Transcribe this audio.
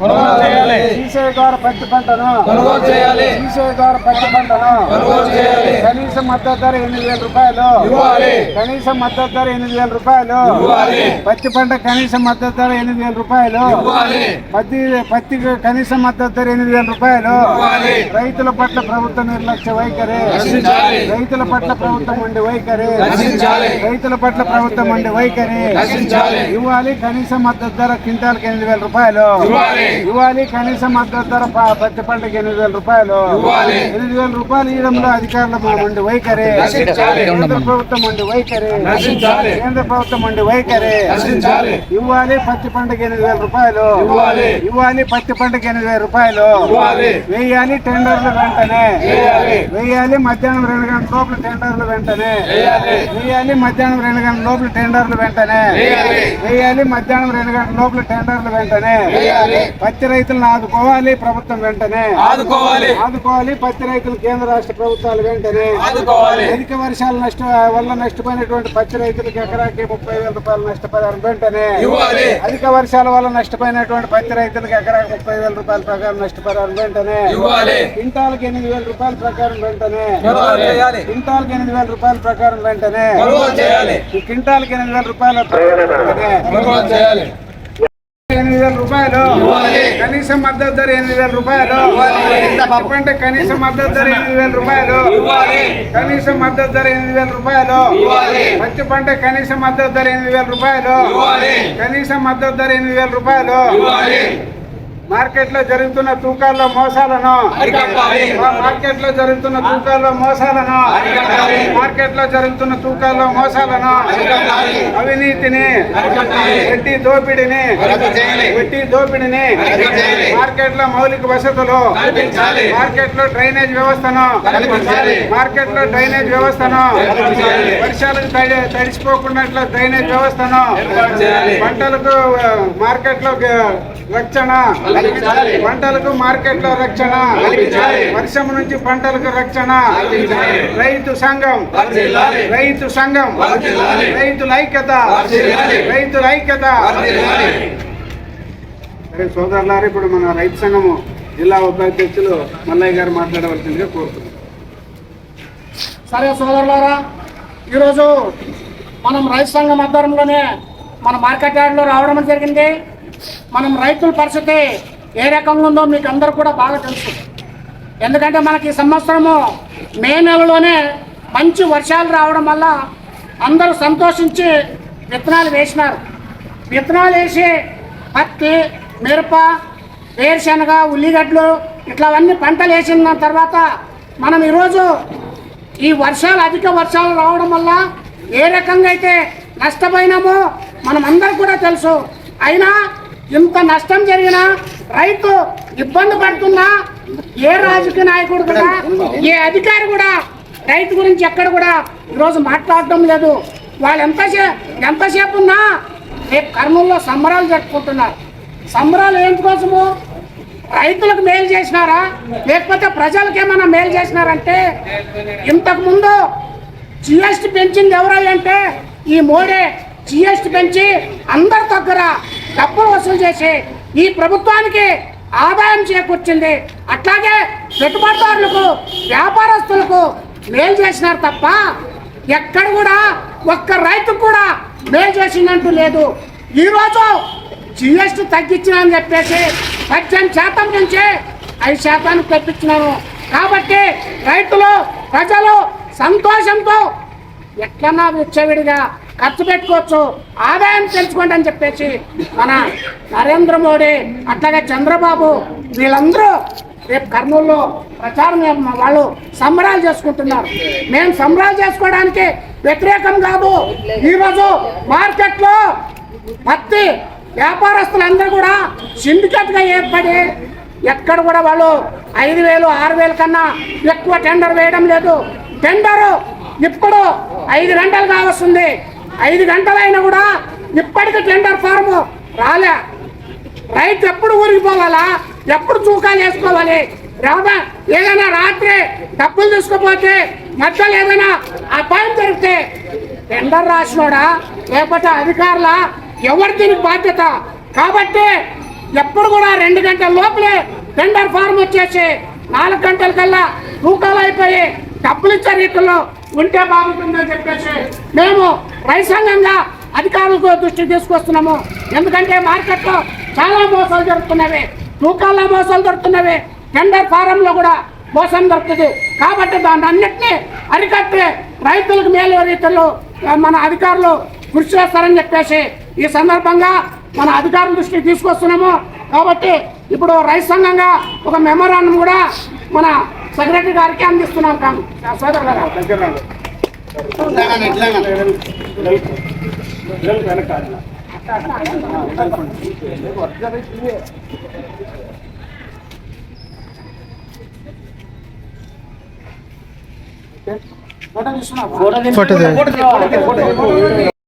కొనుగోలు చేయాలి సీసీఐ ద్వారా పత్తి పంటను కొనుగోలు చేయాలి. సీసీఐ ద్వారా పత్తి పంటను కొనుగోలు చేయాలి. కనీస మద్దతు ధర ఎనిమిది వేల రూపాయలు. ఇవ్వాలి. కనీస మద్దతు ధర ఎనిమిది వేల రూపాయలు. ఇవ్వాలి. పత్తి పంట కనీస మద్దతు ధర ఎనిమిది వేల రూపాయలు. ఇవ్వాలి. పత్తి పత్తి కనీస మద్దతు ధర ఎనిమిది వేల రూపాయలు. ఇవ్వాలి. రైతుల పట్ల ప్రభుత్వ నిర్లక్ష్య వైఖరి. రైతుల పట్ల ప్రభుత్వం ఉండే వైఖరి. రైతుల పట్ల ప్రభుత్వం ఉండే వైఖరి. ఇవ్వాలి కనీస మద్దతు ధర క్వింటాల్కి ఎనిమిది వేల రూపాయలు. ఇవ్వాలి. ఇవ్వాలి కనీస మద్దతు ధర పత్తి పంటకి ఎనిమిది వేల రూపాయలు. ఎనిమిది వేల రూపాయలు ఇవ్వడంలో అధికారుల ఉండే వైఖరి. కేంద్ర ప్రభుత్వం ఉండే వైఖరి. కేంద్ర ప్రభుత్వం ఉండే వైఖరి. ఇవ్వాలి పత్తి పంటకి ఎనిమిది వేల రూపాయలు ఇవ్వాలి. పత్తి పంటకి ఎనిమిది వేల రూపాయలు. వేయాలి టెండర్లు వెంటనే వేయాలి. వేయాలి మధ్యాహ్నం రెండు గంటల లోపల టెండర్లు వెంటనే వేయాలి. వేయాలి మధ్యాహ్నం రెండు గంటల లోపల టెండర్లు వెంటనే వేయాలి. వేయాలి మధ్యాహ్నం రెండు గంటల లోపల టెండర్లు వెంటనే. పత్తి రైతులను ఆదుకోవాలి ప్రభుత్వం వెంటనే. ఆదుకోవాలి. ఆదుకోవాలి పత్తి రైతులు కేంద్ర రాష్ట్ర ప్రభుత్వాలు వెంటనే. ఆదుకోవాలి. అధిక వర్షాల నష్ట వల్ల నష్టపోయినటువంటి పత్తి రైతులకు ఎకరాకి ముప్పై వేల రూపాయల నష్టపరిహారం వెంటనే. ఇవ్వాలి. అధిక వర్షాల వల్ల నష్టపోయినటువంటి పత్తి రైతులకు ఎకరాకి ముప్పై వేల రూపాయల ప్రకారం నష్టపరిహారం వెంటనే. ఇవ్వాలి. క్వింటాల్కి ఎనిమిది వేల రూపాయల ప్రకారం వెంటనే. క్వింటాల్కి ఎనిమిది వేల రూపాయల ప్రకారం వెంటనే. క్వింటాల్కి ఎనిమిది వేల రూపాయల ప్రకారం వెంటనే. వేల రూపాయలు. కనీస మద్దతు ధర ఎనిమిది వేల రూపాయలు. చెప్పండి కనీస మద్దతు ధర ఎనిమిది వేల రూపాయలు. కనీస మద్దతు ధర ఎనిమిది వేల రూపాయలు. పత్తి పంట కనీస మద్దతు ధర ఎనిమిది వేల రూపాయలు. కనీస మద్దతు ధర ఎనిమిది వేల రూపాయలు. మార్కెట్లో జరుగుతున్న తూకాల్లో మోసాలను. మార్కెట్లో జరుగుతున్న తూకాల్లో మోసాలను అరికట్టాలి. మార్కెట్లో జరుగుతున్న తూకాల్లో మోసాలను. అవినీతిని. వెట్టి దోపిడిని. వెట్టి దోపిడిని అరికట్టాలి. మార్కెట్లో మౌలిక వసతులు. మార్కెట్లో డ్రైనేజ్ వ్యవస్థను. మార్కెట్లో డ్రైనేజ్ వ్యవస్థను. వర్షాలకు తడి తడిసిపోకుండా డ్రైనేజ్ వ్యవస్థను. పంటలకు మార్కెట్లో రక్షణ. పంటలకు మార్కెట్లో రక్షణ. వర్షం నుంచి పంటలకు రక్షణ. రైతు సంఘం. రైతు సంఘం. రైతుల ఐక్యత. రైతుల ఐక్యత. సరే సోదరులారు ఇప్పుడు మన రైతు సంఘము జిల్లా ఉపాధ్యక్షులు మల్లయ్య గారు మాట్లాడవలసిందిగా కోరుతున్నాం సరే సోదరులారా ఈరోజు మనం రైతు సంఘం ఆధ్వర్యంలోనే మన మార్కెట్ యార్డ్లో రావడం జరిగింది మనం రైతుల పరిస్థితి ఏ రకంగా ఉందో మీకు అందరూ కూడా బాగా తెలుసు. ఎందుకంటే మనకి ఈ సంవత్సరము మే నెలలోనే మంచి వర్షాలు రావడం వల్ల అందరూ సంతోషించి విత్తనాలు వేసినారు. విత్తనాలు వేసి పత్తి మిరప వేరుశనగ ఉల్లిగడ్డలు ఇట్లావన్నీ పంటలు వేసిన తర్వాత మనం ఈరోజు ఈ వర్షాలు అధిక వర్షాలు రావడం వల్ల ఏ రకంగా అయితే నష్టపోయినామో మనం అందరికి కూడా తెలుసు. అయినా ఇంత నష్టం జరిగినా రైతు ఇబ్బంది పడుతున్నా ఏ రాజకీయ నాయకుడు కూడా ఏ అధికారి కూడా రైతు గురించి ఎక్కడ కూడా ఈరోజు మాట్లాడటం లేదు. వాళ్ళు ఎంతసే ఎంతసేపు ఉన్నా రేపు కర్నూలులో సంబరాలు జరుపుకుంటున్నారు. సంబరాలు ఏంటి కోసము? రైతులకు మేలు చేసినారా? లేకపోతే ప్రజలకు ఏమైనా మేలు చేసినారంటే? ఇంతకుముందు జిఎస్టీ పెంచింది ఎవరంటే ఈ మోడీ. జిఎస్టీ పెంచి అందరి దగ్గర డబ్బులు వసూలు చేసి ఈ ప్రభుత్వానికి ఆదాయం చేకూర్చింది. అట్లాగే పెట్టుబడిదారులకు వ్యాపారస్తులకు మేలు చేసినారు తప్ప ఎక్కడ కూడా ఒక్క రైతుకు కూడా మేలు చేసిందంటూ లేదు. ఈరోజు జిఎస్టీ తగ్గించిన అని చెప్పేసి పద్దెనిమిది శాతం నుంచి ఐదు శాతానికి తెప్పించినాను కాబట్టి రైతులు ప్రజలు సంతోషంతో ఎట్లన్నా విచ్చవిడిగా ఖర్చు పెట్టుకోవచ్చు. ఆదాయం పెంచుకోండి అని చెప్పేసి మన నరేంద్ర మోడీ అట్లాగే చంద్రబాబు వీళ్ళందరూ రేపు కర్నూలులో ప్రచారం వాళ్ళు సంబరాలు చేసుకుంటున్నారు. మేము సంబరాలు చేసుకోవడానికి వ్యతిరేకం కాదు. ఈరోజు మార్కెట్లో పత్తి వ్యాపారస్తులందరూ కూడా సిండికేట్గా ఏర్పడి ఎక్కడ కూడా వాళ్ళు ఐదు వేలు ఆరు వేల కన్నా ఎక్కువ టెండర్ వేయడం లేదు. టెండరు ఇప్పుడు ఐదు గంటలు కావస్తుంది ఐదు గంటలైనా కూడా ఇప్పటికి టెండర్ ఫార్మ్ రాలే. రైతు ఎప్పుడు ఊరికి పోవాలా? ఎప్పుడు చూకాలు వేసుకోవాలి? రాదా ఏదైనా రాత్రి డబ్బులు తీసుకుపోతే మధ్యలో ఏదైనా అపాయం జరిగితే టెండర్ రాసినోడా? లేకపోతే అధికారుల ఎవరు దీనికి బాధ్యత? కాబట్టి ఎప్పుడు కూడా రెండు గంటల లోపలే టెండర్ ఫార్మ్ వచ్చేసి నాలుగు గంటల కల్లా తూకాలు అయిపోయి డబ్బులు ఇచ్చే రీతిలో ఉంటే బాగుంటుందని చెప్పేసి మేము రైతాంగంగా అధికారులకు దృష్టి తీసుకొస్తున్నాము. ఎందుకంటే మార్కెట్లో చాలా మోసాలు జరుగుతున్నవి తూకాల్లో మోసాలు జరుగుతున్నవి. టెండర్ ఫారంలో కూడా మోసం దొరుకుతుంది కాబట్టి దాన్ని అన్నింటినీ అరికట్టి రైతులకు మేలు రీతిలో మన అధికారులు కృషి చేస్తారని చెప్పేసి ఈ సందర్భంగా మన అధికారుల దృష్టికి తీసుకొస్తున్నాము. కాబట్టి ఇప్పుడు రైతు సంఘంగా ఒక మెమోరాండం కూడా మన సెక్రటరీ గారికి అందిస్తున్నాం కాము సోదరు గారు దగ్గర రాండి. వెనకాల. ఫోటో తీసుకున్నావా? ఫోటో